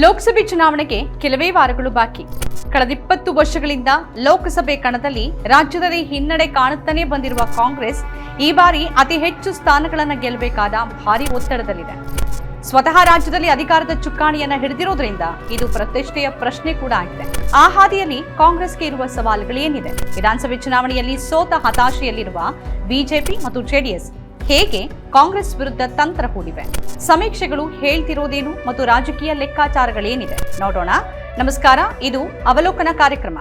ಲೋಕಸಭೆ ಚುನಾವಣೆಗೆ ಕೆಲವೇ ವಾರಗಳು ಬಾಕಿ. ಕಳೆದ ಇಪ್ಪತ್ತು ವರ್ಷಗಳಿಂದ ಲೋಕಸಭೆ ಕಣದಲ್ಲಿ ರಾಜ್ಯದಲ್ಲಿ ಹಿನ್ನಡೆ ಕಾಣುತ್ತಾನೆ ಬಂದಿರುವ ಕಾಂಗ್ರೆಸ್ ಈ ಬಾರಿ ಅತಿ ಹೆಚ್ಚು ಸ್ಥಾನಗಳನ್ನು ಗೆಲ್ಲಬೇಕಾದ ಭಾರಿ ಒತ್ತಡದಲ್ಲಿದೆ. ಸ್ವತಃ ರಾಜ್ಯದಲ್ಲಿ ಅಧಿಕಾರದ ಚುಕ್ಕಾಣಿಯನ್ನ ಹಿಡಿದಿರೋದ್ರಿಂದ ಇದು ಪ್ರತಿಷ್ಠೆಯ ಪ್ರಶ್ನೆ ಕೂಡ ಆಗಿದೆ. ಆ ಹಾದಿಯಲ್ಲಿ ಕಾಂಗ್ರೆಸ್ಗೆ ಇರುವ ಸವಾಲುಗಳೇನಿದೆ? ವಿಧಾನಸಭೆ ಚುನಾವಣೆಯಲ್ಲಿ ಸೋತ ಹತಾಶೆಯಲ್ಲಿರುವ ಬಿಜೆಪಿ ಮತ್ತು ಜೆಡಿಎಸ್ ಹೇಗೆ ಕಾಂಗ್ರೆಸ್ ವಿರುದ್ಧ ತಂತ್ರ ಹೂಡಿವೆ? ಸಮೀಕ್ಷೆಗಳು ಹೇಳ್ತಿರೋದೇನು ಮತ್ತು ರಾಜಕೀಯ ಲೆಕ್ಕಾಚಾರಗಳೇನಿದೆ? ನೋಡೋಣ. ನಮಸ್ಕಾರ, ಇದು ಅವಲೋಕನ ಕಾರ್ಯಕ್ರಮ.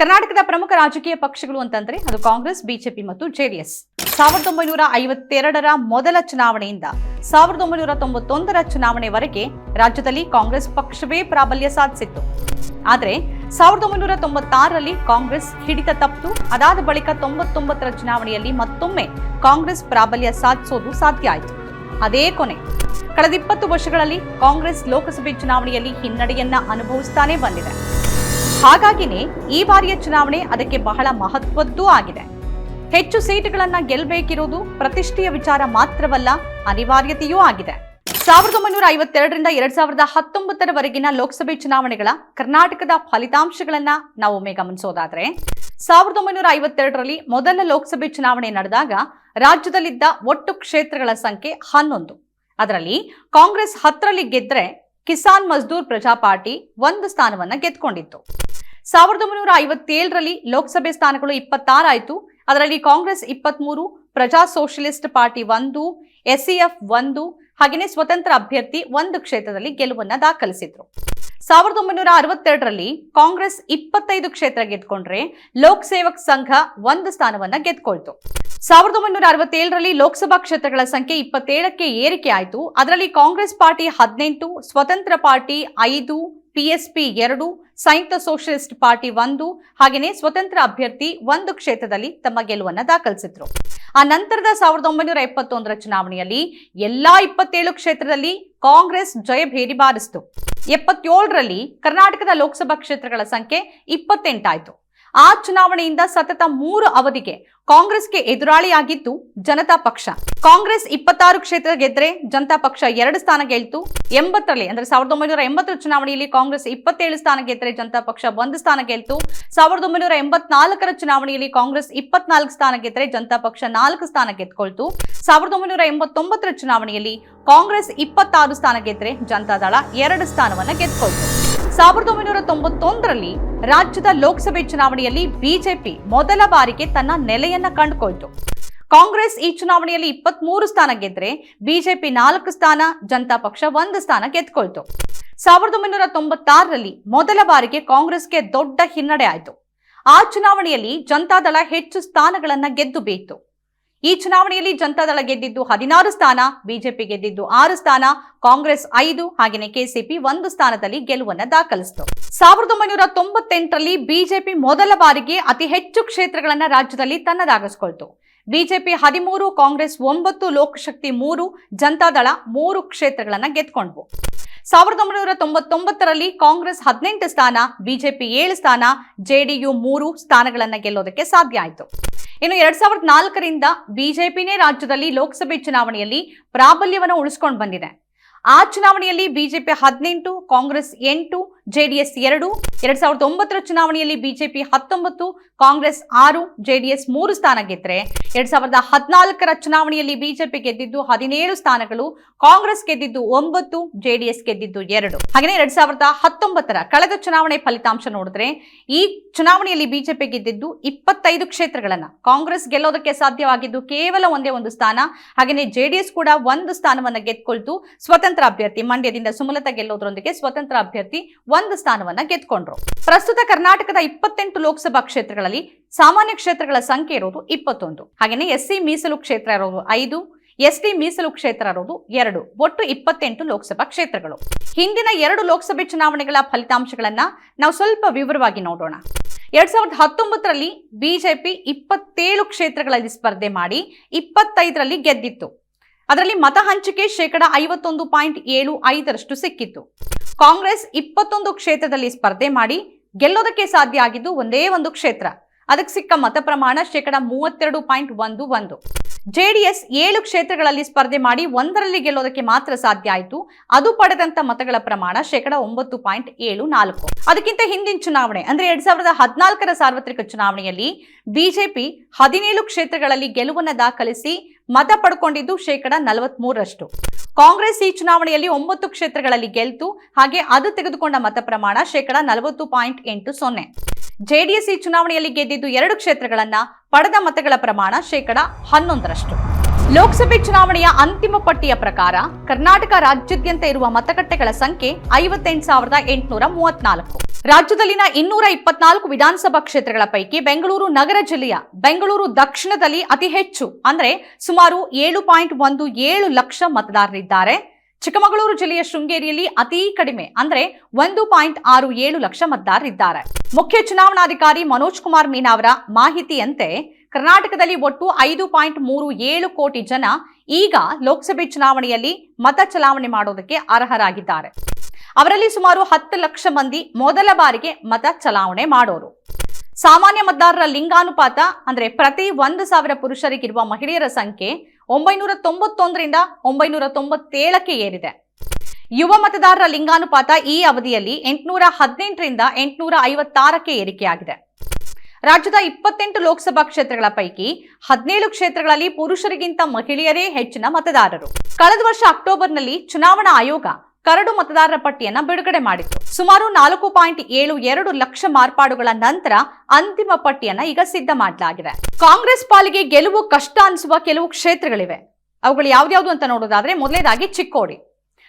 ಕರ್ನಾಟಕದ ಪ್ರಮುಖ ರಾಜಕೀಯ ಪಕ್ಷಗಳು ಅಂತಂದ್ರೆ ಅದು ಕಾಂಗ್ರೆಸ್, ಬಿಜೆಪಿ ಮತ್ತು ಜೆಡಿಎಸ್ ಸಾವಿರದ ಒಂಬೈನೂರ ಐವತ್ತೆರಡರ ಮೊದಲ ಚುನಾವಣೆಯಿಂದ ಸಾವಿರದ ಒಂಬೈನೂರ ತೊಂಬತ್ತೊಂದರ ಚುನಾವಣೆವರೆಗೆ ರಾಜ್ಯದಲ್ಲಿ ಕಾಂಗ್ರೆಸ್ ಪಕ್ಷವೇ ಪ್ರಾಬಲ್ಯ ಸಾಧಿಸಿತ್ತು. ಆದರೆ ಸಾವಿರದ ಒಂಬೈನೂರ ತೊಂಬತ್ತಾರರಲ್ಲಿ ಕಾಂಗ್ರೆಸ್ ಹಿಡಿತ ತಪ್ಪಿತು. ಅದಾದ ಬಳಿಕ ತೊಂಬತ್ತೊಂಬತ್ತರ ಚುನಾವಣೆಯಲ್ಲಿ ಮತ್ತೊಮ್ಮೆ ಕಾಂಗ್ರೆಸ್ ಪ್ರಾಬಲ್ಯ ಸಾಧಿಸೋದು ಸಾಧ್ಯ ಆಯಿತು. ಅದೇ ಕೊನೆ. ಕಳೆದ ಇಪ್ಪತ್ತು ವರ್ಷಗಳಲ್ಲಿ ಕಾಂಗ್ರೆಸ್ ಲೋಕಸಭೆ ಚುನಾವಣೆಯಲ್ಲಿ ಹಿನ್ನಡೆಯನ್ನ ಅನುಭವಿಸ್ತಾನೆ ಬಂದಿದೆ. ಹಾಗಾಗಿನೇ ಈ ಬಾರಿಯ ಚುನಾವಣೆ ಅದಕ್ಕೆ ಬಹಳ ಮಹತ್ವದ್ದೂ ಆಗಿದೆ. ಹೆಚ್ಚು ಸೀಟುಗಳನ್ನ ಗೆಲ್ಲಬೇಕಿರುವುದು ಪ್ರತಿಷ್ಠೆಯ ವಿಚಾರ ಮಾತ್ರವಲ್ಲ, ಅನಿವಾರ್ಯತೆಯೂ ಆಗಿದೆ. ಸಾವಿರದ ಒಂಬೈನೂರ ಐವತ್ತೆರಡರಿಂದ ಎರಡ್ ಸಾವಿರದ ಹತ್ತೊಂಬತ್ತರವರೆಗಿನ ಲೋಕಸಭೆ ಚುನಾವಣೆಗಳ ಕರ್ನಾಟಕದ ಫಲಿತಾಂಶಗಳನ್ನ ನಾವು ಒಮ್ಮೆ ಗಮನಿಸೋದಾದ್ರೆ ಸಾವಿರದ ಒಂಬೈನೂರ ಐವತ್ತೆರಡರಲ್ಲಿ ಮೊದಲ ಲೋಕಸಭೆ ಚುನಾವಣೆ ನಡೆದಾಗ ರಾಜ್ಯದಲ್ಲಿದ್ದ ಒಟ್ಟು ಕ್ಷೇತ್ರಗಳ ಸಂಖ್ಯೆ ಹನ್ನೊಂದು. ಅದರಲ್ಲಿ ಕಾಂಗ್ರೆಸ್ ಹತ್ತರಲ್ಲಿ ಗೆದ್ರೆ ಕಿಸಾನ್ ಮಜ್ದೂರ್ ಪ್ರಜಾ ಪಾರ್ಟಿ ಒಂದು ಸ್ಥಾನವನ್ನ ಗೆದ್ಕೊಂಡಿತ್ತು. ಸಾವಿರದ ಒಂಬೈನೂರ ಐವತ್ತೇಳರಲ್ಲಿ ಲೋಕಸಭೆ ಸ್ಥಾನಗಳು ಇಪ್ಪತ್ತಾರಾಯಿತು ಅದರಲ್ಲಿ ಕಾಂಗ್ರೆಸ್ ಇಪ್ಪತ್ಮೂರು, ಪ್ರಜಾ ಸೋಷಲಿಸ್ಟ್ ಪಾರ್ಟಿ ಒಂದು ಎಸ್ಇಎಫ್ ಒಂದು, ಹಾಗೆಯೇ ಸ್ವತಂತ್ರ ಅಭ್ಯರ್ಥಿ ಒಂದು ಕ್ಷೇತ್ರದಲ್ಲಿ ಗೆಲುವನ್ನ ದಾಖಲಿಸಿದ್ರು. ಸಾವಿರದ ಒಂಬೈನೂರ ಅರವತ್ತೆರಡರಲ್ಲಿ ಕಾಂಗ್ರೆಸ್ ಇಪ್ಪತ್ತೈದು ಕ್ಷೇತ್ರ ಗೆದ್ಕೊಂಡ್ರೆ ಲೋಕ್ ಸೇವಕ್ ಸಂಘ ಒಂದು ಸ್ಥಾನವನ್ನ ಗೆದ್ಕೊಳ್ತು. ಸಾವಿರದ ಒಂಬೈನೂರ ಅರವತ್ತೇಳರಲ್ಲಿ ಲೋಕಸಭಾ ಕ್ಷೇತ್ರಗಳ ಸಂಖ್ಯೆ ಇಪ್ಪತ್ತೇಳಕ್ಕೆ ಏರಿಕೆ ಆಯಿತು. ಅದರಲ್ಲಿ ಕಾಂಗ್ರೆಸ್ ಪಾರ್ಟಿ ಹದಿನೆಂಟು, ಸ್ವತಂತ್ರ ಪಾರ್ಟಿ ಐದು ಪಿಎಸ್ಪಿ ಎರಡು, ಸಂಯುಕ್ತ ಸೋಷಲಿಸ್ಟ್ ಪಾರ್ಟಿ ಒಂದು, ಹಾಗೆಯೇ ಸ್ವತಂತ್ರ ಅಭ್ಯರ್ಥಿ ಒಂದು ಕ್ಷೇತ್ರದಲ್ಲಿ ತಮ್ಮ ಗೆಲುವನ್ನು ದಾಖಲಿಸಿದ್ರು. ಆ ನಂತರದ ಸಾವಿರದ ಒಂಬೈನೂರ ಎಪ್ಪತ್ತೊಂದರ ಚುನಾವಣೆಯಲ್ಲಿ ಎಲ್ಲಾ ಇಪ್ಪತ್ತೇಳು ಕ್ಷೇತ್ರದಲ್ಲಿ ಕಾಂಗ್ರೆಸ್ ಜಯಭೇರಿ ಬಾರಿಸಿತು. ಎಪ್ಪತ್ತೇಳರಲ್ಲಿ ಕರ್ನಾಟಕದ ಲೋಕಸಭಾ ಕ್ಷೇತ್ರಗಳ ಸಂಖ್ಯೆ ಇಪ್ಪತ್ತೆಂಟಾಯಿತು. ಆ ಚುನಾವಣೆಯಿಂದ ಸತತ ಮೂರು ಅವಧಿಗೆ ಕಾಂಗ್ರೆಸ್ಗೆ ಎದುರಾಳಿಯಾಗಿದ್ದು ಜನತಾ ಪಕ್ಷ. ಕಾಂಗ್ರೆಸ್ ಇಪ್ಪತ್ತಾರು ಕ್ಷೇತ್ರ ಗೆದ್ರೆ ಜನತಾ ಪಕ್ಷ ಎರಡು ಸ್ಥಾನ ಗೆಲ್ತು, ಎಂಬತ್ತರಲ್ಲಿ ಅಂದ್ರೆ ಸಾವಿರದ ಒಂಬೈನೂರ ಎಂಬತ್ತರ ಚುನಾವಣೆಯಲ್ಲಿ ಕಾಂಗ್ರೆಸ್ ಇಪ್ಪತ್ತೇಳು ಸ್ಥಾನ ಗೆದ್ರೆ ಜನತಾ ಪಕ್ಷ ಒಂದು ಸ್ಥಾನ ಗೆಲ್ತು, ಸಾವಿರದ ಒಂಬೈನೂರ ಎಂಬತ್ನಾಲ್ಕರ ಚುನಾವಣೆಯಲ್ಲಿ ಕಾಂಗ್ರೆಸ್ ಇಪ್ಪತ್ನಾಲ್ಕು ಸ್ಥಾನ ಗೆದ್ರೆ ಜನತಾ ಪಕ್ಷ ನಾಲ್ಕು ಸ್ಥಾನ ಗೆದ್ಕೊಳ್ತು, ಸಾವಿರದ ಒಂಬೈನೂರ ಎಂಬತ್ತೊಂಬತ್ತರ ಚುನಾವಣೆಯಲ್ಲಿ ಕಾಂಗ್ರೆಸ್ ಇಪ್ಪತ್ತಾರು ಸ್ಥಾನ ಗೆದ್ರೆ ಜನತಾದಳ ಎರಡು ಸ್ಥಾನವನ್ನ ಗೆದ್ಕೊಳ್ತು. ಸಾವಿರದ ಒಂಬೈನೂರ ತೊಂಬತ್ತೊಂದರಲ್ಲಿ ರಾಜ್ಯದ ಲೋಕಸಭೆ ಚುನಾವಣೆಯಲ್ಲಿ ಬಿಜೆಪಿ ಮೊದಲ ಬಾರಿಗೆ ತನ್ನ ನೆಲೆಯನ್ನ ಕಂಡುಕೊಳ್ತು ಕಾಂಗ್ರೆಸ್ ಈ ಚುನಾವಣೆಯಲ್ಲಿ ಇಪ್ಪತ್ಮೂರು ಸ್ಥಾನ ಗೆದ್ರೆ ಬಿಜೆಪಿ ನಾಲ್ಕು ಸ್ಥಾನ, ಜನತಾ ಪಕ್ಷ ಒಂದು ಸ್ಥಾನ ಗೆದ್ಕೊಳ್ತು ಸಾವಿರದ ಒಂಬೈನೂರ ತೊಂಬತ್ತಾರರಲ್ಲಿ ಮೊದಲ ಬಾರಿಗೆ ಕಾಂಗ್ರೆಸ್ಗೆ ದೊಡ್ಡ ಹಿನ್ನಡೆ ಆಯಿತು. ಆ ಚುನಾವಣೆಯಲ್ಲಿ ಜನತಾದಳ ಹೆಚ್ಚು ಸ್ಥಾನಗಳನ್ನ ಗೆದ್ದು ಬೀತು ಈ ಚುನಾವಣೆಯಲ್ಲಿ ಜನತಾದಳ ಗೆದ್ದಿದ್ದು ಹದಿನಾರು ಸ್ಥಾನ, ಬಿಜೆಪಿ ಗೆದ್ದಿದ್ದು ಆರು ಸ್ಥಾನ, ಕಾಂಗ್ರೆಸ್ ಐದು ಹಾಗೆಯೇ ಕೆಸಿಪಿ ಒಂದು ಸ್ಥಾನದಲ್ಲಿ ಗೆಲುವನ್ನ ದಾಖಲಿಸಿತು. ಸಾವಿರದ ಒಂಬೈನೂರ ತೊಂಬತ್ತೆಂಟರಲ್ಲಿ ಬಿಜೆಪಿ ಮೊದಲ ಬಾರಿಗೆ ಅತಿ ಹೆಚ್ಚು ಕ್ಷೇತ್ರಗಳನ್ನು ರಾಜ್ಯದಲ್ಲಿ ತನ್ನದಾಗಿಸ್ಕೊಳ್ತು. ಬಿಜೆಪಿ ಹದಿಮೂರು, ಕಾಂಗ್ರೆಸ್ ಒಂಬತ್ತು ಲೋಕಶಕ್ತಿ ಮೂರು ಜನತಾದಳ ಮೂರು ಕ್ಷೇತ್ರಗಳನ್ನು ಗೆದ್ಕೊಂಡ್ವು. ಸಾವಿರದ ಒಂಬೈನೂರ ತೊಂಬತ್ತೊಂಬತ್ತರಲ್ಲಿ ಕಾಂಗ್ರೆಸ್ ಹದಿನೆಂಟು ಸ್ಥಾನ, ಬಿಜೆಪಿ ಏಳು ಸ್ಥಾನ, ಜೆಡಿಯು ಮೂರು ಸ್ಥಾನಗಳನ್ನು ಗೆಲ್ಲೋದಕ್ಕೆ ಸಾಧ್ಯ ಆಯಿತು. ಇನ್ನು ಎರಡ್ ಸಾವಿರದ ನಾಲ್ಕರಿಂದ ಬಿಜೆಪಿನೇ ರಾಜ್ಯದಲ್ಲಿ ಲೋಕಸಭೆ ಚುನಾವಣೆಯಲ್ಲಿ ಪ್ರಾಬಲ್ಯವನ್ನು ಉಳಿಸ್ಕೊಂಡು ಬಂದಿದೆ. ಆ ಚುನಾವಣೆಯಲ್ಲಿ ಬಿಜೆಪಿ ಹದಿನೆಂಟು, ಕಾಂಗ್ರೆಸ್ ಎಂಟು ಜೆಡಿಎಸ್ ಎರಡು, ಎರಡ್ ಸಾವಿರದ ಒಂಬತ್ತರ ಚುನಾವಣೆಯಲ್ಲಿ ಬಿಜೆಪಿ ಹತ್ತೊಂಬತ್ತು, ಕಾಂಗ್ರೆಸ್ ಆರು, ಜೆಡಿಎಸ್ ಮೂರು ಸ್ಥಾನ ಗೆದ್ದರೆ ಎರಡ್ ಸಾವಿರದ ಹದಿನಾಲ್ಕರ ಚುನಾವಣೆಯಲ್ಲಿ ಬಿಜೆಪಿ ಗೆದ್ದಿದ್ದು ಹದಿನೇಳು ಸ್ಥಾನಗಳು, ಕಾಂಗ್ರೆಸ್ ಗೆದ್ದಿದ್ದು ಒಂಬತ್ತು, ಜೆಡಿಎಸ್ ಗೆದ್ದಿದ್ದು ಎರಡು. ಹಾಗೆಯೇ ಎರಡ್ ಸಾವಿರದ ಹತ್ತೊಂಬತ್ತರ ಕಳೆದ ಚುನಾವಣೆ ಫಲಿತಾಂಶ ನೋಡಿದ್ರೆ ಈ ಚುನಾವಣೆಯಲ್ಲಿ ಬಿಜೆಪಿ ಗೆದ್ದಿದ್ದು ಇಪ್ಪತ್ತೈದು ಕ್ಷೇತ್ರಗಳನ್ನ. ಕಾಂಗ್ರೆಸ್ ಗೆಲ್ಲೋದಕ್ಕೆ ಸಾಧ್ಯವಾಗಿದ್ದು ಕೇವಲ ಒಂದೇ ಒಂದು ಸ್ಥಾನ. ಹಾಗೆಯೇ ಜೆಡಿಎಸ್ ಕೂಡ ಒಂದು ಸ್ಥಾನವನ್ನ ಗೆದ್ಕೊಳ್ತು. ಸ್ವತಂತ್ರ ಅಭ್ಯರ್ಥಿ ಮಂಡ್ಯದಿಂದ ಸುಮಲತಾ ಗೆಲ್ಲೋದ್ರೊಂದಿಗೆ ಸ್ವತಂತ್ರ ಅಭ್ಯರ್ಥಿ ಒಂದು ಸ್ಥಾನವನ್ನ ಗೆದ್ಕೊಂಡ್ರು. ಪ್ರಸ್ತುತ ಕರ್ನಾಟಕದ ಇಪ್ಪತ್ತೆಂಟು ಲೋಕಸಭಾ ಕ್ಷೇತ್ರಗಳಲ್ಲಿ ಸಾಮಾನ್ಯ ಕ್ಷೇತ್ರಗಳ ಸಂಖ್ಯೆ ಇರೋದು ಇಪ್ಪತ್ತೊಂದು. ಹಾಗೆಯೇ ಎಸ್ಸಿ ಮೀಸಲು ಕ್ಷೇತ್ರ ಇರೋದು ಐದು ಎಸ್ಟಿ ಮೀಸಲು ಕ್ಷೇತ್ರ ಇರೋದು ಎರಡು, ಒಟ್ಟು ಇಪ್ಪತ್ತೆಂಟು ಲೋಕಸಭಾ ಕ್ಷೇತ್ರಗಳು. ಹಿಂದಿನ ಎರಡು ಲೋಕಸಭೆ ಚುನಾವಣೆಗಳ ಫಲಿತಾಂಶಗಳನ್ನ ನಾವು ಸ್ವಲ್ಪ ವಿವರವಾಗಿ ನೋಡೋಣ. ಎರಡ್ ಸಾವಿರದ ಹತ್ತೊಂಬತ್ತರಲ್ಲಿ ಬಿಜೆಪಿ ಇಪ್ಪತ್ತೇಳು ಕ್ಷೇತ್ರಗಳಲ್ಲಿ ಸ್ಪರ್ಧೆ ಮಾಡಿ ಇಪ್ಪತ್ತೈದರಲ್ಲಿ ಗೆದ್ದಿತ್ತು. ಅದರಲ್ಲಿ ಮತ ಹಂಚಿಕೆ ಶೇಕಡ ಐವತ್ತೊಂದು ಪಾಯಿಂಟ್ ಏಳು ಐದರಷ್ಟು ಸಿಕ್ಕಿತ್ತು. ಕಾಂಗ್ರೆಸ್ ಇಪ್ಪತ್ತೊಂದು ಕ್ಷೇತ್ರದಲ್ಲಿ ಸ್ಪರ್ಧೆ ಮಾಡಿ ಗೆಲ್ಲೋದಕ್ಕೆ ಸಾಧ್ಯ ಆಗಿದ್ದು ಒಂದೇ ಒಂದು ಕ್ಷೇತ್ರ. ಅದಕ್ಕೆ ಸಿಕ್ಕ ಮತ ಪ್ರಮಾಣ ಶೇಕಡ ಮೂವತ್ತೆರಡು ಪಾಯಿಂಟ್ ಒಂದು ಒಂದು. ಜೆಡಿಎಸ್ ಏಳು ಕ್ಷೇತ್ರಗಳಲ್ಲಿ ಸ್ಪರ್ಧೆ ಮಾಡಿ ಒಂದರಲ್ಲಿ ಗೆಲ್ಲೋದಕ್ಕೆ ಮಾತ್ರ ಸಾಧ್ಯ ಆಯಿತು. ಅದು ಪಡೆದಂತ ಮತಗಳ ಪ್ರಮಾಣ ಶೇಕಡ ಒಂಬತ್ತು ಪಾಯಿಂಟ್ ಏಳು ನಾಲ್ಕು. ಅದಕ್ಕಿಂತ ಹಿಂದಿನ ಚುನಾವಣೆ, ಅಂದ್ರೆ ಎರಡ್ ಸಾವಿರದ ಹದಿನಾಲ್ಕರ ಸಾರ್ವತ್ರಿಕ ಚುನಾವಣೆಯಲ್ಲಿ ಬಿಜೆಪಿ ಹದಿನೇಳು ಕ್ಷೇತ್ರಗಳಲ್ಲಿ ಗೆಲುವನ್ನು ದಾಖಲಿಸಿ ಮತ ಪಡ್ಕೊಂಡಿದ್ದು ಶೇಕಡ ನಲವತ್ಮೂರರಷ್ಟು. ಕಾಂಗ್ರೆಸ್ ಈ ಚುನಾವಣೆಯಲ್ಲಿ ಒಂಬತ್ತು ಕ್ಷೇತ್ರಗಳಲ್ಲಿ ಗೆಲ್ತು, ಹಾಗೆ ಅದು ತೆಗೆದುಕೊಂಡ ಮತ ಪ್ರಮಾಣ ಶೇಕಡ ನಲವತ್ತು ಪಾಯಿಂಟ್ ಎಂಟು ಸೊನ್ನೆ. ಜೆಡಿಎಸ್ ಈ ಚುನಾವಣೆಯಲ್ಲಿ ಗೆದ್ದಿದ್ದು ಎರಡು ಕ್ಷೇತ್ರಗಳನ್ನ, ಪಡೆದ ಮತಗಳ ಪ್ರಮಾಣ ಶೇಕಡ ಹನ್ನೊಂದರಷ್ಟು. ಲೋಕಸಭೆ ಚುನಾವಣೆಯ ಅಂತಿಮ ಪಟ್ಟಿಯ ಪ್ರಕಾರ ಕರ್ನಾಟಕ ರಾಜ್ಯಾದ್ಯಂತ ಇರುವ ಮತಗಟ್ಟೆಗಳ ಸಂಖ್ಯೆ ಐವತ್ತೆಂಟು ಸಾವಿರದ ಎಂಟುನೂರ ಮೂವತ್ನಾಲ್ಕು. ರಾಜ್ಯದಲ್ಲಿನ ಇನ್ನೂರ ಇಪ್ಪತ್ನಾಲ್ಕು ವಿಧಾನಸಭಾ ಕ್ಷೇತ್ರಗಳ ಪೈಕಿ ಬೆಂಗಳೂರು ನಗರ ಜಿಲ್ಲೆಯ ಬೆಂಗಳೂರು ದಕ್ಷಿಣದಲ್ಲಿ ಅತಿ ಹೆಚ್ಚು, ಅಂದ್ರೆ ಸುಮಾರು ಏಳು ಪಾಯಿಂಟ್ ಒಂದು ಏಳು ಲಕ್ಷ ಮತದಾರರಿದ್ದಾರೆ. ಚಿಕ್ಕಮಗಳೂರು ಜಿಲ್ಲೆಯ ಶೃಂಗೇರಿಯಲ್ಲಿ ಅತಿ ಕಡಿಮೆ, ಅಂದ್ರೆ ಒಂದು ಪಾಯಿಂಟ್ ಆರು ಏಳು ಲಕ್ಷ ಮತದಾರರಿದ್ದಾರೆ. ಮುಖ್ಯ ಚುನಾವಣಾಧಿಕಾರಿ ಮನೋಜ್ ಕುಮಾರ್ ಮೀನಾ ಅವರ ಮಾಹಿತಿಯಂತೆ ಕರ್ನಾಟಕದಲ್ಲಿ ಒಟ್ಟು ಐದು ಪಾಯಿಂಟ್ ಮೂರು ಏಳು ಕೋಟಿ ಜನ ಈಗ ಲೋಕಸಭೆ ಚುನಾವಣೆಯಲ್ಲಿ ಮತ ಚಲಾವಣೆ ಮಾಡೋದಕ್ಕೆ ಅರ್ಹರಾಗಿದ್ದಾರೆ. ಅವರಲ್ಲಿ ಸುಮಾರು ಹತ್ತು ಲಕ್ಷ ಮಂದಿ ಮೊದಲ ಬಾರಿಗೆ ಮತ ಚಲಾವಣೆ ಮಾಡೋರು. ಸಾಮಾನ್ಯ ಮತದಾರರ ಲಿಂಗಾನುಪಾತ ಅಂದ್ರೆ ಪ್ರತಿ ಒಂದು ಸಾವಿರ ಪುರುಷರಿಗಿರುವ ಮಹಿಳೆಯರ ಸಂಖ್ಯೆ ಒಂಬೈನೂರ ತೊಂಬತ್ತೊಂದರಿಂದ ಒಂಬೈನೂರ ತೊಂಬತ್ತೇಳಕ್ಕೆ ಏರಿದೆ. ಯುವ ಮತದಾರರ ಲಿಂಗಾನುಪಾತ ಈ ಅವಧಿಯಲ್ಲಿ ಎಂಟುನೂರ ಹದಿನೆಂಟರಿಂದ ಎಂಟುನೂರ ಐವತ್ತಾರಕ್ಕೆ ಏರಿಕೆಯಾಗಿದೆ. ರಾಜ್ಯದ ಇಪ್ಪತ್ತೆಂಟು ಲೋಕಸಭಾ ಕ್ಷೇತ್ರಗಳ ಪೈಕಿ ಹದಿನೇಳು ಕ್ಷೇತ್ರಗಳಲ್ಲಿ ಪುರುಷರಿಗಿಂತ ಮಹಿಳೆಯರೇ ಹೆಚ್ಚಿನ ಮತದಾರರು. ಕಳೆದ ವರ್ಷ ಅಕ್ಟೋಬರ್ನಲ್ಲಿ ಚುನಾವಣಾ ಆಯೋಗ ಕರಡು ಮತದಾರರ ಪಟ್ಟಿಯನ್ನ ಬಿಡುಗಡೆ ಮಾಡಿತ್ತು. ಸುಮಾರು ನಾಲ್ಕು ಪಾಯಿಂಟ್ ಏಳು ಎರಡು ಲಕ್ಷ ಮಾರ್ಪಾಡುಗಳ ನಂತರ ಅಂತಿಮ ಪಟ್ಟಿಯನ್ನ ಈಗ ಸಿದ್ಧ ಮಾಡಲಾಗಿದೆ. ಕಾಂಗ್ರೆಸ್ ಪಾಲಿಗೆ ಗೆಲುವು ಕಷ್ಟ ಅನಿಸುವ ಕೆಲವು ಕ್ಷೇತ್ರಗಳಿವೆ. ಅವುಗಳು ಯಾವ್ದಾವುದು ಅಂತ ನೋಡೋದಾದ್ರೆ ಮೊದಲನೇದಾಗಿ ಚಿಕ್ಕೋಡಿ.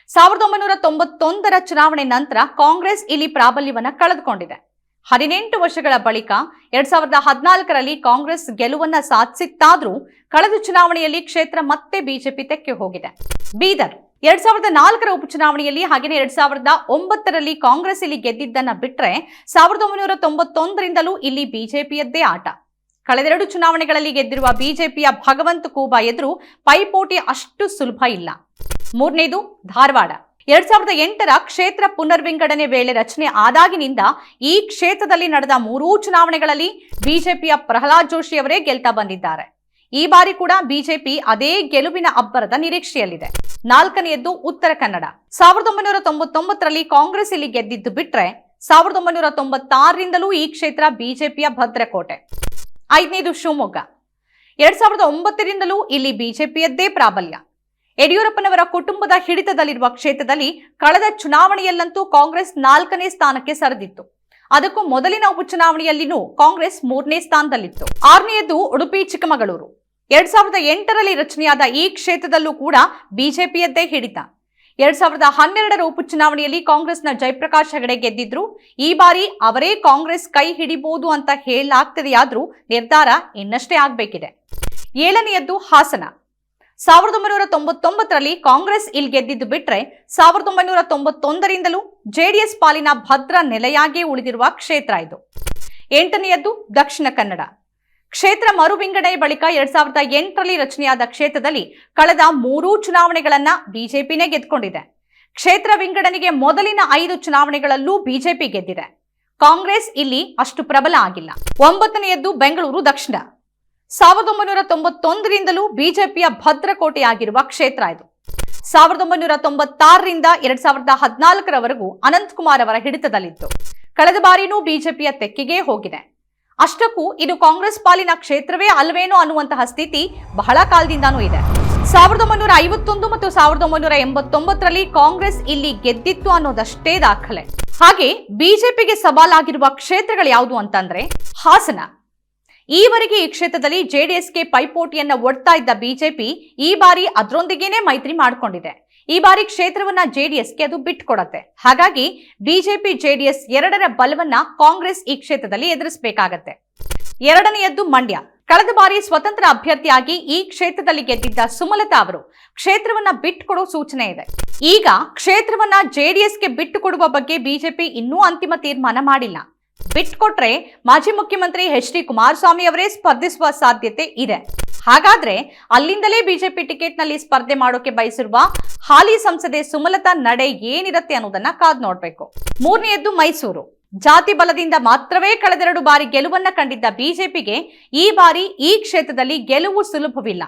ಸಾವಿರದ ಒಂಬೈನೂರ ತೊಂಬತ್ತೊಂದರ ಚುನಾವಣೆ ನಂತರ ಕಾಂಗ್ರೆಸ್ ಇಲ್ಲಿ ಪ್ರಾಬಲ್ಯವನ್ನ ಕಳೆದುಕೊಂಡಿದೆ. ಹದಿನೆಂಟು ವರ್ಷಗಳ ಬಳಿಕ ಎರಡ್ ಸಾವಿರದ ಹದಿನಾಲ್ಕರಲ್ಲಿ ಕಾಂಗ್ರೆಸ್ ಗೆಲುವನ್ನ ಸಾಧಿಸಿತ್ತಾದ್ರೂ ಕಳೆದ ಚುನಾವಣೆಯಲ್ಲಿ ಕ್ಷೇತ್ರ ಮತ್ತೆ ಬಿಜೆಪಿ ತೆಕ್ಕೆ ಹೋಗಿದೆ. ಬೀದರ್ ಎರಡ್ ಸಾವಿರದ ನಾಲ್ಕರ ಉಪಚುನಾವಣೆಯಲ್ಲಿ ಹಾಗೆಯೇ ಎರಡ್ ಸಾವಿರದ ಒಂಬತ್ತರಲ್ಲಿ ಕಾಂಗ್ರೆಸ್ ಇಲ್ಲಿ ಗೆದ್ದಿದ್ದನ್ನ ಬಿಟ್ರೆ ಸಾವಿರದ ಒಂಬೈನೂರ ತೊಂಬತ್ತೊಂದರಿಂದಲೂ ಇಲ್ಲಿ ಬಿಜೆಪಿಯದ್ದೇ ಆಟ. ಕಳೆದೆರಡು ಚುನಾವಣೆಗಳಲ್ಲಿ ಗೆದ್ದಿರುವ ಬಿಜೆಪಿಯ ಭಗವಂತ ಕೂಬಾ ಎದುರು ಪೈಪೋಟಿ ಅಷ್ಟು ಸುಲಭ ಇಲ್ಲ. ಮೂರನೇದು ಧಾರವಾಡ. ಎರಡ್ ಸಾವಿರದ ಎಂಟರ ಕ್ಷೇತ್ರ ಪುನರ್ವಿಂಗಡಣೆ ವೇಳೆ ರಚನೆ ಆದಾಗಿನಿಂದ ಈ ಕ್ಷೇತ್ರದಲ್ಲಿ ನಡೆದ ಮೂರೂ ಚುನಾವಣೆಗಳಲ್ಲಿ ಬಿಜೆಪಿಯ ಪ್ರಹ್ಲಾದ್ ಜೋಶಿ ಅವರೇ ಗೆಲ್ತಾ ಬಂದಿದ್ದಾರೆ. ಈ ಬಾರಿ ಕೂಡ ಬಿಜೆಪಿ ಅದೇ ಗೆಲುವಿನ ಅಬ್ಬರದ ನಿರೀಕ್ಷೆಯಲ್ಲಿದೆ. ನಾಲ್ಕನೆಯದ್ದು ಉತ್ತರ ಕನ್ನಡ. ಸಾವಿರದ ಒಂಬೈನೂರ ತೊಂಬತ್ತೊಂಬತ್ತರಲ್ಲಿ ಕಾಂಗ್ರೆಸ್ ಇಲ್ಲಿ ಗೆದ್ದಿದ್ದು ಬಿಟ್ರೆ ಸಾವಿರದ ಒಂಬೈನೂರ ತೊಂಬತ್ತಾರರಿಂದಲೂ ಈ ಕ್ಷೇತ್ರ ಬಿಜೆಪಿಯ ಭದ್ರಕೋಟೆ. ಐದನೇದು ಶಿವಮೊಗ್ಗ. ಎರಡ್ ಸಾವಿರದ ಒಂಬತ್ತರಿಂದಲೂ ಇಲ್ಲಿ ಬಿಜೆಪಿಯದ್ದೇ ಪ್ರಾಬಲ್ಯ. ಯಡಿಯೂರಪ್ಪನವರ ಕುಟುಂಬದ ಹಿಡಿತದಲ್ಲಿರುವ ಕ್ಷೇತ್ರದಲ್ಲಿ ಕಳೆದ ಚುನಾವಣೆಯಲ್ಲಂತೂ ಕಾಂಗ್ರೆಸ್ ನಾಲ್ಕನೇ ಸ್ಥಾನಕ್ಕೆ ಸರಿದಿತ್ತು. ಅದಕ್ಕೂ ಮೊದಲಿನ ಉಪಚುನಾವಣೆಯಲ್ಲಿನೂ ಕಾಂಗ್ರೆಸ್ ಮೂರನೇ ಸ್ಥಾನದಲ್ಲಿತ್ತು. ಆರನೆಯದು ಉಡುಪಿ, ಚಿಕ್ಕಮಗಳೂರು. ಎರಡ್ ಸಾವಿರದ ಎಂಟರಲ್ಲಿ ರಚನೆಯಾದ ಈ ಕ್ಷೇತ್ರದಲ್ಲೂ ಕೂಡ ಬಿಜೆಪಿಯದ್ದೇ ಹಿಡಿತ. ಎರಡ್ ಸಾವಿರದ ಹನ್ನೆರಡರ ಉಪಚುನಾವಣೆಯಲ್ಲಿ ಕಾಂಗ್ರೆಸ್ನ ಜಯಪ್ರಕಾಶ್ ಹೆಗಡೆ ಗೆದ್ದಿದ್ರು. ಈ ಬಾರಿ ಅವರೇ ಕಾಂಗ್ರೆಸ್ ಕೈ ಹಿಡಿಬಹುದು ಅಂತ ಹೇಳಲಾಗ್ತದೆಯಾದ್ರೂ ನಿರ್ಧಾರ ಇನ್ನಷ್ಟೇ ಆಗ್ಬೇಕಿದೆ. ಏಳನೆಯದ್ದು ಹಾಸನ. ಸಾವಿರದ ಒಂಬೈನೂರ ತೊಂಬತ್ತೊಂಬತ್ತರಲ್ಲಿ ಕಾಂಗ್ರೆಸ್ ಇಲ್ಲಿ ಗೆದ್ದಿದ್ದು ಬಿಟ್ರೆ ಸಾವಿರದ ಒಂಬೈನೂರ ತೊಂಬತ್ತೊಂದರಿಂದಲೂ ಜೆಡಿಎಸ್ ಪಾಲಿನ ಭದ್ರ ನೆಲೆಯಾಗಿಯೇ ಉಳಿದಿರುವ ಕ್ಷೇತ್ರ ಇದು. ಎಂಟನೆಯದ್ದು ದಕ್ಷಿಣ ಕನ್ನಡ. ಕ್ಷೇತ್ರ ಮರು ವಿಂಗಡಣೆ ಬಳಿಕ ಎರಡ್ ಸಾವಿರದ ಎಂಟರಲ್ಲಿ ರಚನೆಯಾದ ಕ್ಷೇತ್ರದಲ್ಲಿ ಕಳೆದ ಮೂರೂ ಚುನಾವಣೆಗಳನ್ನ ಬಿಜೆಪಿನೇ ಗೆದ್ಕೊಂಡಿದೆ ಕ್ಷೇತ್ರ ವಿಂಗಡಣೆಗೆ ಮೊದಲಿನ ಐದು ಚುನಾವಣೆಗಳಲ್ಲೂ ಬಿಜೆಪಿ ಗೆದ್ದಿದೆ. ಕಾಂಗ್ರೆಸ್ ಇಲ್ಲಿ ಅಷ್ಟು ಪ್ರಬಲ ಆಗಿಲ್ಲ. ಒಂಬತ್ತನೆಯದ್ದು ಬೆಂಗಳೂರು ದಕ್ಷಿಣ. ಸಾವಿರದ ಒಂಬೈನೂರ ತೊಂಬತ್ತೊಂದರಿಂದಲೂ ಬಿಜೆಪಿಯ ಭದ್ರಕೋಟೆಯಾಗಿರುವ ಕ್ಷೇತ್ರ ಇದು. ಸಾವಿರದ ಒಂಬೈನೂರ ತೊಂಬತ್ತಾರರಿಂದ ಎರಡ್ ಸಾವಿರದ ಹದಿನಾಲ್ಕರವರೆಗೂ ಅನಂತಕುಮಾರ್ ಅವರ ಹಿಡಿತದಲ್ಲಿತ್ತು. ಕಳೆದ ಬಾರಿನೂ ಬಿಜೆಪಿಯ ತೆಕ್ಕಿಗೆ ಹೋಗಿದೆ. ಅಷ್ಟಕ್ಕೂ ಇದು ಕಾಂಗ್ರೆಸ್ ಪಾಲಿನ ಕ್ಷೇತ್ರವೇ ಅಲ್ವೇನೋ ಅನ್ನುವಂತಹ ಸ್ಥಿತಿ ಬಹಳ ಕಾಲದಿಂದಾನೂ ಇದೆ. ಸಾವಿರದ ಒಂಬೈನೂರ ಐವತ್ತೊಂದು ಮತ್ತು ಸಾವಿರದ ಒಂಬೈನೂರ ಎಂಬತ್ತೊಂಬತ್ತರಲ್ಲಿ ಕಾಂಗ್ರೆಸ್ ಇಲ್ಲಿ ಗೆದ್ದಿತ್ತು ಅನ್ನೋದಷ್ಟೇ ದಾಖಲೆ. ಹಾಗೆ ಬಿಜೆಪಿಗೆ ಸವಾಲಾಗಿರುವ ಕ್ಷೇತ್ರಗಳು ಯಾವುದು ಅಂತಂದ್ರೆ ಹಾಸನ. ಈವರೆಗೆ ಈ ಕ್ಷೇತ್ರದಲ್ಲಿ ಜೆಡಿಎಸ್ಗೆ ಪೈಪೋಟಿಯನ್ನ ಒಡ್ತಾ ಇದ್ದ ಬಿಜೆಪಿ ಈ ಬಾರಿ ಅದರೊಂದಿಗೇನೆ ಮೈತ್ರಿ ಮಾಡಿಕೊಂಡಿದೆ. ಈ ಬಾರಿ ಕ್ಷೇತ್ರವನ್ನ ಜೆಡಿಎಸ್ಗೆ ಅದು ಬಿಟ್ಕೊಡತ್ತೆ. ಹಾಗಾಗಿ ಬಿಜೆಪಿ ಜೆಡಿಎಸ್ ಎರಡರ ಬಲವನ್ನ ಕಾಂಗ್ರೆಸ್ ಈ ಕ್ಷೇತ್ರದಲ್ಲಿ ಎದುರಿಸಬೇಕಾಗತ್ತೆ. ಎರಡನೆಯದ್ದು ಮಂಡ್ಯ. ಕಳೆದ ಬಾರಿ ಸ್ವತಂತ್ರ ಅಭ್ಯರ್ಥಿಯಾಗಿ ಈ ಕ್ಷೇತ್ರದಲ್ಲಿ ಗೆದ್ದಿದ್ದ ಸುಮಲತಾ ಅವರು ಕ್ಷೇತ್ರವನ್ನ ಬಿಟ್ಟುಕೊಡೋ ಸೂಚನೆ ಇದೆ. ಈಗ ಕ್ಷೇತ್ರವನ್ನ ಜೆಡಿಎಸ್ಗೆ ಬಿಟ್ಟುಕೊಡುವ ಬಗ್ಗೆ ಬಿಜೆಪಿ ಇನ್ನೂ ಅಂತಿಮ ತೀರ್ಮಾನ ಮಾಡಿಲ್ಲ. ಬಿಟ್ಕೊಟ್ರೆ ಮಾಜಿ ಮುಖ್ಯಮಂತ್ರಿ ಎಚ್ ಡಿ ಕುಮಾರಸ್ವಾಮಿ ಅವರೇ ಸ್ಪರ್ಧಿಸುವ ಸಾಧ್ಯತೆ ಇದೆ. ಹಾಗಾದ್ರೆ ಅಲ್ಲಿಂದಲೇ ಬಿಜೆಪಿ ಟಿಕೆಟ್ನಲ್ಲಿ ಸ್ಪರ್ಧೆ ಮಾಡೋಕೆ ಬಯಸಿರುವ ಹಾಲಿ ಸಂಸದೆ ಸುಮಲತಾ ನಡೆ ಏನಿರತ್ತೆ ಅನ್ನೋದನ್ನ ಕಾದ್ ನೋಡ್ಬೇಕು. ಮೂರನೆಯದ್ದು ಮೈಸೂರು. ಜಾತಿ ಬಲದಿಂದ ಮಾತ್ರವೇ ಕಳೆದೆರಡು ಬಾರಿ ಗೆಲುವನ್ನ ಕಂಡಿದ್ದ ಬಿಜೆಪಿಗೆ ಈ ಬಾರಿ ಈ ಕ್ಷೇತ್ರದಲ್ಲಿ ಗೆಲುವು ಸುಲಭವಿಲ್ಲ.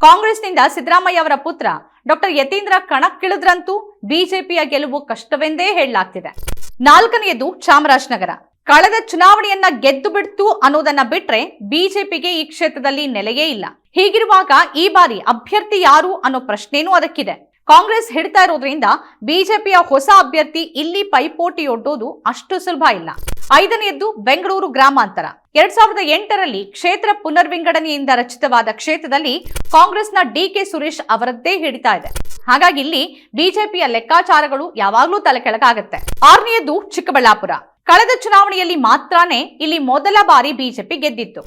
ಕಾಂಗ್ರೆಸ್ನಿಂದ ಸಿದ್ದರಾಮಯ್ಯ ಅವರ ಪುತ್ರ ಡಾಕ್ಟರ್ ಯತೀಂದ್ರ ಕಣಕ್ಕಿಳಿದ್ರಂತೂ ಬಿಜೆಪಿಯ ಗೆಲುವು ಕಷ್ಟವೆಂದೇ ಹೇಳಲಾಗ್ತಿದೆ. ನಾಲ್ಕನೆಯದು ಚಾಮರಾಜನಗರ. ಕಳೆದ ಚುನಾವಣೆಯನ್ನ ಗೆದ್ದು ಬಿಡ್ತು ಅನ್ನೋದನ್ನ ಬಿಟ್ರೆ ಬಿಜೆಪಿಗೆ ಈ ಕ್ಷೇತ್ರದಲ್ಲಿ ನೆಲೆಯೇ ಇಲ್ಲ. ಹೀಗಿರುವಾಗ ಈ ಬಾರಿ ಅಭ್ಯರ್ಥಿ ಯಾರು ಅನ್ನೋ ಪ್ರಶ್ನೆನೂ ಅದಕ್ಕಿದೆ. ಕಾಂಗ್ರೆಸ್ ಹಿಡ್ತಾ ಇರೋದ್ರಿಂದ ಬಿಜೆಪಿಯ ಹೊಸ ಅಭ್ಯರ್ಥಿ ಇಲ್ಲಿ ಪೈಪೋಟಿ ಒಡ್ಡೋದು ಅಷ್ಟು ಸುಲಭ ಇಲ್ಲ. ಐದನೆಯದ್ದು ಬೆಂಗಳೂರು ಗ್ರಾಮಾಂತರ. ಎರಡ್ ಸಾವಿರದ ಎಂಟರಲ್ಲಿ ಕ್ಷೇತ್ರ ಪುನರ್ವಿಂಗಡನೆಯಿಂದ ರಚಿತವಾದ ಕ್ಷೇತ್ರದಲ್ಲಿ ಕಾಂಗ್ರೆಸ್ನ ಡಿ ಕೆ ಸುರೇಶ್ ಅವರದ್ದೇ ಹಿಡಿತಾ ಇದೆ. ಹಾಗಾಗಿ ಇಲ್ಲಿ ಬಿಜೆಪಿಯ ಲೆಕ್ಕಾಚಾರಗಳು ಯಾವಾಗ್ಲೂ ತಲೆ ಕೆಳಗಾಗತ್ತೆ. ಆರನೆಯದ್ದು ಚಿಕ್ಕಬಳ್ಳಾಪುರ. ಕಳೆದ ಚುನಾವಣೆಯಲ್ಲಿ ಮಾತ್ರನೇ ಇಲ್ಲಿ ಮೊದಲ ಬಾರಿ ಬಿಜೆಪಿ ಗೆದ್ದಿತ್ತು.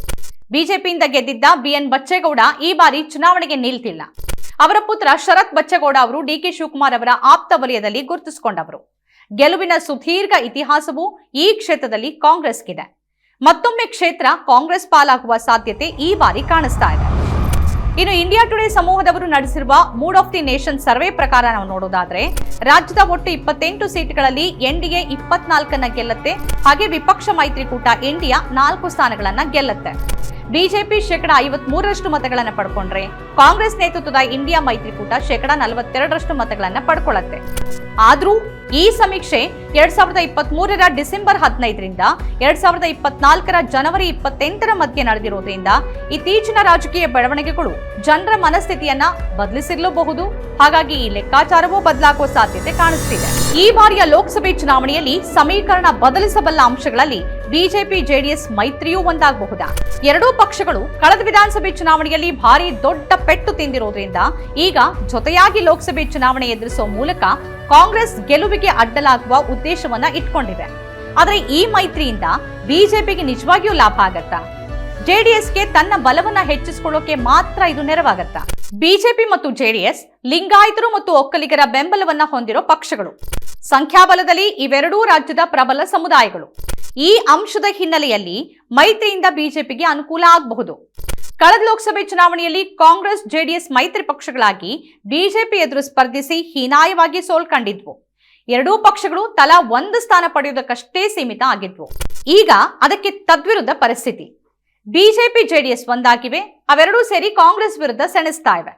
ಬಿಜೆಪಿಯಿಂದ ಗೆದ್ದಿದ್ದ ಬಿಎನ್ ಬಚ್ಚೇಗೌಡ ಈ ಬಾರಿ ಚುನಾವಣೆಗೆ ನಿಲ್ತಿಲ್ಲ. ಅವರ ಪುತ್ರ ಶರತ್ ಬಚ್ಚೇಗೌಡ ಅವರು ಡಿ ಕೆ ಶಿವಕುಮಾರ್ ಅವರ ಆಪ್ತ ವಲಯದಲ್ಲಿ ಗುರುತಿಸಿಕೊಂಡವರು. ಗೆಲುವಿನ ಸುದೀರ್ಘ ಇತಿಹಾಸವು ಈ ಕ್ಷೇತ್ರದಲ್ಲಿ ಕಾಂಗ್ರೆಸ್ಗಿದೆ. ಮತ್ತೊಮ್ಮೆ ಕ್ಷೇತ್ರ ಕಾಂಗ್ರೆಸ್ ಪಾಲಾಗುವ ಸಾಧ್ಯತೆ ಈ ಬಾರಿ ಕಾಣಿಸ್ತಾ ಇದೆ. ಇನ್ನು ಇಂಡಿಯಾ ಟುಡೇ ಸಮೂಹದವರು ನಡೆಸಿರುವ mood of the nation survey ಪ್ರಕಾರ ನಾವು ನೋಡೋದಾದ್ರೆ, ರಾಜ್ಯದ ಒಟ್ಟು ಇಪ್ಪತ್ತೆಂಟು ಸೀಟ್ಗಳಲ್ಲಿ ಎನ್ಡಿಎ ಇಪ್ಪತ್ನಾಲ್ಕನ್ನ ಗೆಲ್ಲತ್ತೆ. ಹಾಗೆ ವಿಪಕ್ಷ ಮೈತ್ರಿಕೂಟ ಇಂಡಿಯಾ ನಾಲ್ಕು ಸ್ಥಾನಗಳನ್ನ ಗೆಲ್ಲತ್ತೆ. ಬಿಜೆಪಿ ಶೇಕಡ ಐವತ್ ಮೂರರಷ್ಟು ಮತಗಳನ್ನು ಪಡ್ಕೊಂಡ್ರೆ ಕಾಂಗ್ರೆಸ್ ನೇತೃತ್ವದ ಇಂಡಿಯಾ ಮೈತ್ರಿಕೂಟ ಶೇಕಡ ನಲವತ್ತೆರಡರಷ್ಟು ಮತಗಳನ್ನ ಪಡ್ಕೊಳ್ಳತ್ತೆ ಆದ್ರೂ ಈ ಸಮೀಕ್ಷೆ ಎರಡ್ ಸಾವಿರದ ಇಪ್ಪತ್ತ್ ಮೂರರ ಡಿಸೆಂಬರ್ ಹದಿನೈದರಿಂದ ಎರಡ್ ಸಾವಿರದ ಇಪ್ಪತ್ನಾಲ್ಕರ ಜನವರಿ ಇಪ್ಪತ್ತೆಂಟರ ಮಧ್ಯೆ ನಡೆದಿರುವುದರಿಂದ ಇತ್ತೀಚಿನ ರಾಜಕೀಯ ಬೆಳವಣಿಗೆಗಳು ಜನರ ಮನಸ್ಥಿತಿಯನ್ನ ಬದಲಿಸಿರಲೂಬಹುದು. ಹಾಗಾಗಿ ಈ ಲೆಕ್ಕಾಚಾರವೂ ಬದಲಾಗುವ ಸಾಧ್ಯತೆ ಕಾಣಿಸ್ತಿದೆ. ಈ ಬಾರಿಯ ಲೋಕಸಭೆ ಚುನಾವಣೆಯಲ್ಲಿ ಸಮೀಕರಣ ಬದಲಿಸಬಲ್ಲ ಅಂಶಗಳಲ್ಲಿ ಬಿಜೆಪಿ, ಜೆಡಿಎಸ್ ಮೈತ್ರಿಯೂ ಒಂದಾಗಬಹುದಾ? ಎರಡೂ ಪಕ್ಷಗಳು ಕಳೆದ ವಿಧಾನಸಭೆ ಚುನಾವಣೆಯಲ್ಲಿ ಭಾರಿ ದೊಡ್ಡ ಪೆಟ್ಟು ತಿಂದಿರೋದ್ರಿಂದ ಈಗ ಜೊತೆಯಾಗಿ ಲೋಕಸಭೆ ಚುನಾವಣೆ ಎದುರಿಸುವ ಮೂಲಕ ಕಾಂಗ್ರೆಸ್ ಗೆಲುವಿಗೆ ಅಡ್ಡಲಾಗುವ ಉದ್ದೇಶವನ್ನ ಇಟ್ಕೊಂಡಿದೆ. ಆದರೆ ಈ ಮೈತ್ರಿಯಿಂದ ಬಿಜೆಪಿಗೆ ನಿಜವಾಗಿಯೂ ಲಾಭ ಆಗತ್ತಾ? ಜೆಡಿಎಸ್ಗೆ ತನ್ನ ಬಲವನ್ನ ಹೆಚ್ಚಿಸಿಕೊಳ್ಳೋಕೆ ಮಾತ್ರ ಇದು ನೆರವಾಗತ್ತಾ? ಬಿಜೆಪಿ ಮತ್ತು ಜೆಡಿಎಸ್ ಲಿಂಗಾಯತರು ಮತ್ತು ಒಕ್ಕಲಿಗರ ಬೆಂಬಲವನ್ನ ಹೊಂದಿರೋ ಪಕ್ಷಗಳು. ಸಂಖ್ಯಾಬಲದಲ್ಲಿ ಇವೆರಡೂ ರಾಜ್ಯದ ಪ್ರಬಲ ಸಮುದಾಯಗಳು. ಈ ಅಂಶದ ಹಿನ್ನೆಲೆಯಲ್ಲಿ ಮೈತ್ರಿಯಿಂದ ಬಿಜೆಪಿಗೆ ಅನುಕೂಲ ಆಗಬಹುದು. ಕಳೆದ ಲೋಕಸಭೆ ಚುನಾವಣೆಯಲ್ಲಿ ಕಾಂಗ್ರೆಸ್, ಜೆಡಿಎಸ್ ಮೈತ್ರಿ ಪಕ್ಷಗಳಾಗಿ ಬಿಜೆಪಿ ಎದುರು ಸ್ಪರ್ಧಿಸಿ ಹೀನಾಯವಾಗಿ ಸೋಲ್ ಕಂಡಿದ್ವು ಎರಡೂ ಪಕ್ಷಗಳು ತಲಾ ಒಂದು ಸ್ಥಾನ ಪಡೆಯುವುದಕ್ಕಷ್ಟೇ ಸೀಮಿತ ಆಗಿದ್ವು. ಈಗ ಅದಕ್ಕೆ ತದ್ವಿರುದ್ಧ ಪರಿಸ್ಥಿತಿ. ಬಿಜೆಪಿ, ಜೆಡಿಎಸ್ ಒಂದಾಗಿವೆ, ಅವೆರಡೂ ಸೇರಿ ಕಾಂಗ್ರೆಸ್ ವಿರುದ್ಧ ಸೆಣಸ್ತಾ ಇವೆ.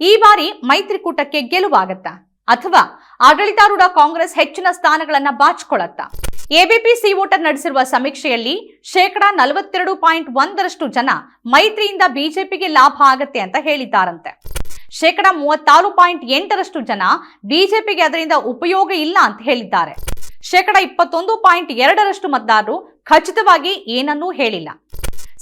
ಈ ಬಾರಿ ಮೈತ್ರಿಕೂಟಕ್ಕೆ ಗೆಲುವಾಗತ್ತಾ? ಅಥವಾ ಆಡಳಿತಾರೂಢ ಕಾಂಗ್ರೆಸ್ ಹೆಚ್ಚಿನ ಸ್ಥಾನಗಳನ್ನ ಬಾಚಿಕೊಳ್ಳತ್ತಾ? ಎಬಿಪಿ ವೋಟರ್ ನಡೆಸಿರುವ ಸಮೀಕ್ಷೆಯಲ್ಲಿ ಶೇಕಡಾ ನಲವತ್ತೆರಡು ಪಾಯಿಂಟ್ ಒಂದರಷ್ಟು ಜನ ಮೈತ್ರಿಯಿಂದ ಬಿಜೆಪಿಗೆ ಲಾಭ ಆಗತ್ತೆ ಅಂತ ಹೇಳಿದ್ದಾರಂತೆ. ಶೇಕಡಾ ಮೂವತ್ತಾರು ಪಾಯಿಂಟ್ ಎಂಟರಷ್ಟು ಜನ ಬಿಜೆಪಿಗೆ ಅದರಿಂದ ಉಪಯೋಗ ಇಲ್ಲ ಅಂತ ಹೇಳಿದ್ದಾರೆ. ಶೇಕಡಾ ಇಪ್ಪತ್ತೊಂದು ಪಾಯಿಂಟ್ ಎರಡರಷ್ಟು ಮತದಾರರು ಖಚಿತವಾಗಿ ಏನನ್ನೂ ಹೇಳಿಲ್ಲ.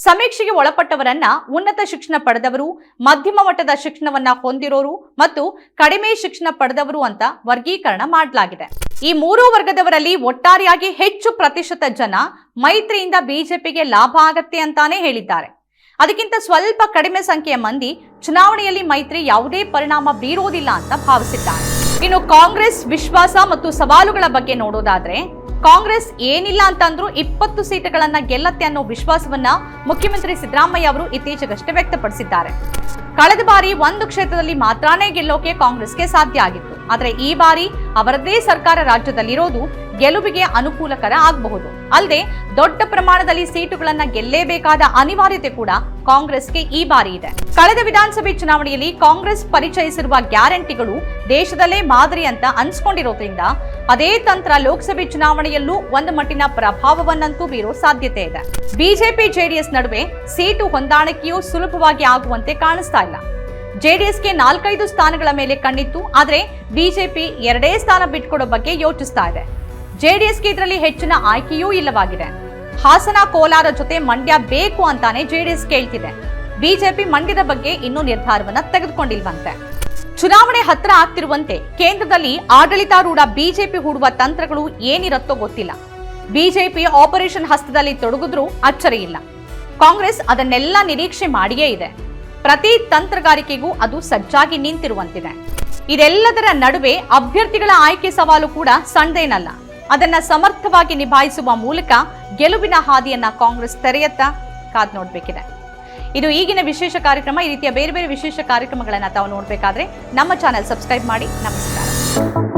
ಸಮೀಕ್ಷೆಗೆ ಒಳಪಟ್ಟವರನ್ನ ಉನ್ನತ ಶಿಕ್ಷಣ ಪಡೆದವರು, ಮಧ್ಯಮ ಮಟ್ಟದ ಶಿಕ್ಷಣವನ್ನ ಹೊಂದಿರೋರು ಮತ್ತು ಕಡಿಮೆ ಶಿಕ್ಷಣ ಪಡೆದವರು ಅಂತ ವರ್ಗೀಕರಣ ಮಾಡಲಾಗಿದೆ. ಈ ಮೂರೂ ವರ್ಗದವರಲ್ಲಿ ಒಟ್ಟಾರೆಯಾಗಿ ಹೆಚ್ಚು ಪ್ರತಿಶತ ಜನ ಮೈತ್ರಿಯಿಂದ ಬಿಜೆಪಿಗೆ ಲಾಭ ಆಗತ್ತೆ ಅಂತಾನೆ ಹೇಳಿದ್ದಾರೆ. ಅದಕ್ಕಿಂತ ಸ್ವಲ್ಪ ಕಡಿಮೆ ಸಂಖ್ಯೆಯ ಮಂದಿ ಚುನಾವಣೆಯಲ್ಲಿ ಮೈತ್ರಿ ಯಾವುದೇ ಪರಿಣಾಮ ಬೀರೋದಿಲ್ಲ ಅಂತ ಭಾವಿಸಿದ್ದಾರೆ. ಇನ್ನು ಕಾಂಗ್ರೆಸ್, ವಿಶ್ವಾಸ ಮತ್ತು ಸವಾಲುಗಳ ಬಗ್ಗೆ ನೋಡೋದಾದ್ರೆ ಕಾಂಗ್ರೆಸ್ ಏನಿಲ್ಲ ಅಂತಂದ್ರೂ ಇಪ್ಪತ್ತು ಸೀಟುಗಳನ್ನ ಗೆಲ್ಲತ್ತೆ ಅನ್ನೋ ವಿಶ್ವಾಸವನ್ನ ಮುಖ್ಯಮಂತ್ರಿ ಸಿದ್ದರಾಮಯ್ಯ ಅವರು ಇತ್ತೀಚೆಗಷ್ಟೇ ವ್ಯಕ್ತಪಡಿಸಿದ್ದಾರೆ. ಕಳೆದ ಬಾರಿ ಒಂದು ಕ್ಷೇತ್ರದಲ್ಲಿ ಮಾತ್ರಾನೇ ಗೆಲ್ಲೋಕೆ ಕಾಂಗ್ರೆಸ್ಗೆ ಸಾಧ್ಯ ಆಗಿತ್ತು. ಆದರೆ ಈ ಬಾರಿ ಅವರದ್ದೇ ಸರ್ಕಾರ ರಾಜ್ಯದಲ್ಲಿರೋದು ಗೆಲುವಿಗೆ ಅನುಕೂಲಕರ ಆಗಬಹುದು. ಅಲ್ಲದೆ ದೊಡ್ಡ ಪ್ರಮಾಣದಲ್ಲಿ ಸೀಟುಗಳನ್ನ ಗೆಲ್ಲೇಬೇಕಾದ ಅನಿವಾರ್ಯತೆ ಕೂಡ ಕಾಂಗ್ರೆಸ್ಗೆ ಈ ಬಾರಿ ಇದೆ. ಕಳೆದ ವಿಧಾನಸಭೆ ಚುನಾವಣೆಯಲ್ಲಿ ಕಾಂಗ್ರೆಸ್ ಪರಿಚಯಿಸಿರುವ ಗ್ಯಾರಂಟಿಗಳು ದೇಶದಲ್ಲೇ ಮಾದರಿ ಅಂತ ಅನ್ಸ್ಕೊಂಡಿರೋದ್ರಿಂದ ಅದೇ ತಂತ್ರ ಲೋಕಸಭೆ ಚುನಾವಣೆಯಲ್ಲೂ ಒಂದು ಮಟ್ಟಿನ ಪ್ರಭಾವವನ್ನಂತೂ ಬೀರೋ ಸಾಧ್ಯತೆ ಇದೆ. ಬಿಜೆಪಿ, ಜೆಡಿಎಸ್ ನಡುವೆ ಸೀಟು ಹೊಂದಾಣಿಕೆಯೂ ಸುಲಭವಾಗಿ ಆಗುವಂತೆ ಕಾಣಿಸ್ತಾ ಇಲ್ಲ. ಜೆಡಿಎಸ್ಗೆ ನಾಲ್ಕೈದು ಸ್ಥಾನಗಳ ಮೇಲೆ ಕಣ್ಣಿತ್ತು. ಆದರೆ ಬಿಜೆಪಿ ಎರಡೇ ಸ್ಥಾನ ಬಿಟ್ಕೊಡೋ ಬಗ್ಗೆ ಯೋಚಿಸ್ತಾ ಇದೆ. ಜೆಡಿಎಸ್ಗೆ ಇದರಲ್ಲಿ ಹೆಚ್ಚಿನ ಆಯ್ಕೆಯೂ ಇಲ್ಲವಾಗಿದೆ. ಹಾಸನ ಕೋಲಾರ ಜೊತೆ ಮಂಡ್ಯ ಬೇಕು ಅಂತಾನೆ ಜೆಡಿಎಸ್ ಕೇಳ್ತಿದೆ. ಬಿಜೆಪಿ ಮಂಡ್ಯದ ಬಗ್ಗೆ ಇನ್ನೂ ನಿರ್ಧಾರವನ್ನ ತೆಗೆದುಕೊಂಡಿಲ್ವಂತೆ. ಚುನಾವಣೆ ಹತ್ರ ಆಗ್ತಿರುವಂತೆ ಕೇಂದ್ರದಲ್ಲಿ ಆಡಳಿತಾರೂಢ ಬಿಜೆಪಿ ಹೂಡುವ ತಂತ್ರಗಳು ಏನಿರತ್ತೋ ಗೊತ್ತಿಲ್ಲ. ಬಿಜೆಪಿ ಆಪರೇಷನ್ ಹಸ್ತದಲ್ಲಿ ತೊಡಗಿದ್ರೂ ಅಚ್ಚರಿ ಇಲ್ಲ ಕಾಂಗ್ರೆಸ್ ಅದನ್ನೆಲ್ಲ ನಿರೀಕ್ಷೆ ಮಾಡಿಯೇ ಇದೆ. ಪ್ರತಿ ತಂತ್ರಗಾರಿಕೆಗೂ ಅದು ಸಜ್ಜಾಗಿ ನಿಂತಿರುವಂತಿದೆ. ಇದೆಲ್ಲದರ ನಡುವೆ ಅಭ್ಯರ್ಥಿಗಳ ಆಯ್ಕೆ ಸವಾಲು ಕೂಡ ಸಣ್ಣದೇನಲ್ಲ ಅದನ್ನ ಸಮರ್ಥವಾಗಿ ನಿಭಾಯಿಸುವ ಮೂಲಕ ಗೆಲುವಿನ ಹಾದಿಯನ್ನ ಕಾಂಗ್ರೆಸ್ ತೆರೆಯತ್ತ ಕಾದ್ ನೋಡಬೇಕಿದೆ. ಇದು ಈಗಿನ ವಿಶೇಷ ಕಾರ್ಯಕ್ರಮ, ಈ ರೀತಿಯ ಬೇರೆ ಬೇರೆ ವಿಶೇಷ ಕಾರ್ಯಕ್ರಮಗಳನ್ನ ತಾವು ನೋಡಬೇಕಾದ್ರೆ ನಮ್ಮ ಚಾನೆಲ್ ಸಬ್ಸ್ಕ್ರೈಬ್ ಮಾಡಿ, ನಮಸ್ಕಾರ.